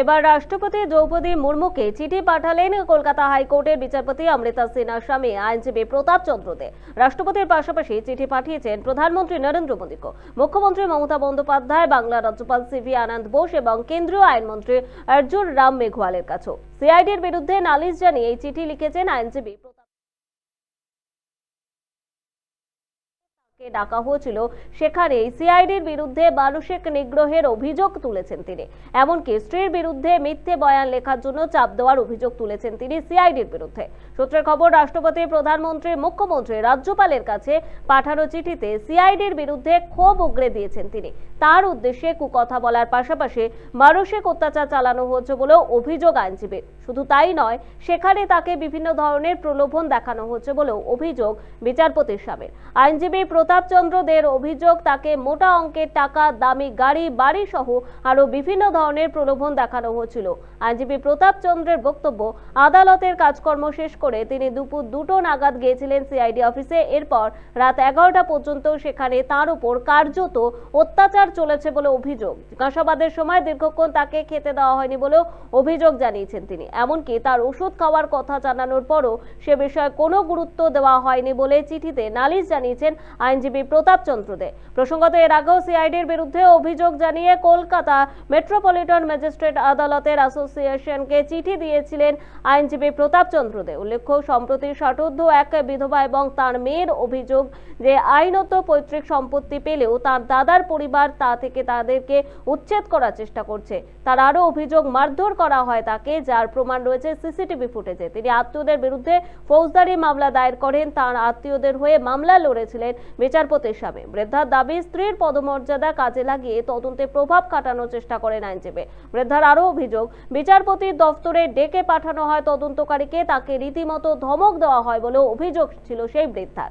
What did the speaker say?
এবার রাষ্ট্রপতি দ্রৌপদী মুর্মুকে চিঠি পাঠালেন কলকাতা হাইকোর্টের বিচারপতি অমৃতা সিনহার স্বামী আইনজীবী প্রতাপ চন্দ্র দে রাষ্ট্রপতির পাশাপাশি চিঠি পাঠিয়েছেন প্রধানমন্ত্রী নরেন্দ্র মোদীকে মুখ্যমন্ত্রী মমতা বন্দ্যোপাধ্যায় বাংলা রাজ্যপাল সিভি আনন্দ বোস এবং কেন্দ্রীয় আইনমন্ত্রী অর্জুন রাম মেঘওয়ালের কাছেও। সিআইডির বিরুদ্ধে নালিশ জানিয়ে এই চিঠি লিখেছেন আইনজীবী প্রতাপ ডাকা হয়েছিল, সেখানে সিআইডির বিরুদ্ধে নিগ্রহের অভিযোগ তুলেছেন তিনি। এমনকি স্ত্রীর বিরুদ্ধে মিথ্যে বয়ান লেখার জন্য চাপ দেওয়ার অভিযোগ তুলেছেন তিনি সিআইডির বিরুদ্ধে। সূত্রের খবর, রাষ্ট্রপতি, প্রধানমন্ত্রী, মুখ্যমন্ত্রী, রাজ্যপালের কাছে পাঠানো চিঠিতে সিআইডির বিরুদ্ধে ক্ষোভ দিয়েছেন তিনি। তার উদ্দেশ্যে কুকথা বলার পাশাপাশি মানসিক অত্যাচার চালানো হচ্ছে বলেও অভিযোগ আইনজীবীর। শুধু তাই নয়, সেখানে তাকে বিভিন্ন ধরনের প্রলোভন দেখানো হচ্ছে বলেও অভিযোগ বিচারপতির স্বামীর আইনজীবী প্রতাপচন্দ্র দের অভিযোগ, তাকে মোটা অঙ্কের টাকা, দামি গাড়ি, বাড়ি সহ আরও বিভিন্ন ধরনের প্রলোভন দেখানো হচ্ছিল। আইনজীবী প্রতাপচন্দ্রের বক্তব্য, আদালতের কাজকর্ম শেষ করে তিনি দুপুর দুটো নাগাদ গিয়েছিলেন সিআইডি অফিসে, এরপর রাত এগারোটা পর্যন্ত সেখানে তার উপর কার্যত অত্যাচার চলেছে বলে অভিযোগ। জিজ্ঞাসাবাদের সময় দীর্ঘক্ষণ তাকে খেতে দেওয়া হয়নি বলেও অভিযোগ জানিয়েছেন তিনি। এমনকি তার ওষুধ খাওয়ার কথা জানানোর পরও সে বিষয়ে কোনো গুরুত্ব দেওয়া হয়নি বলে চিঠিতে নালিশ জানিয়েছেন আইনজীবী প্রতাপচন্দ্র দে। প্রসঙ্গত, এর আগেও সিআইডির বিরুদ্ধে অভিযোগ জানিয়ে কলকাতা মেট্রোপলিটন ম্যাজিস্ট্রেট আদালতের অ্যাসোসিয়েশনকে চিঠি দিয়েছিলেন আইনজীবী প্রতাপচন্দ্র দে। উল্লেখ্য, সম্প্রতি ষাটোর্ধ এক বিধবা এবং তার মেয়ের অভিযোগ যে আইনত পৈতৃক সম্পত্তি পেলেও তার দাদার পরিবার তা থেকে তাদেরকে উচ্ছেদ করার চেষ্টা করছে। তার আরও অভিযোগ মারধর করা হয় তাকে, যার প্রমাণ রয়েছে সিসিটিভি ফুটেজে। তিনি আত্মীয়দের বিরুদ্ধে ফৌজদারি মামলা দায়ের করেন। তার আত্মীয়দের হয়ে মামলা লড়েছিলেন বিচারপতির সামনে বৃদ্ধার দাবি, স্ত্রীর পদমর্যাদা কাজে লাগিয়ে তদন্তে প্রভাব কাটানোর চেষ্টা করেন আইনজীবী। বৃদ্ধার আরও অভিযোগ, বিচারপতির দফতরে ডেকে পাঠানো হয় তদন্তকারীকে, তাকে রীতিমতো ধমক দেওয়া হয় বলেও অভিযোগ ছিল সেই বৃদ্ধার।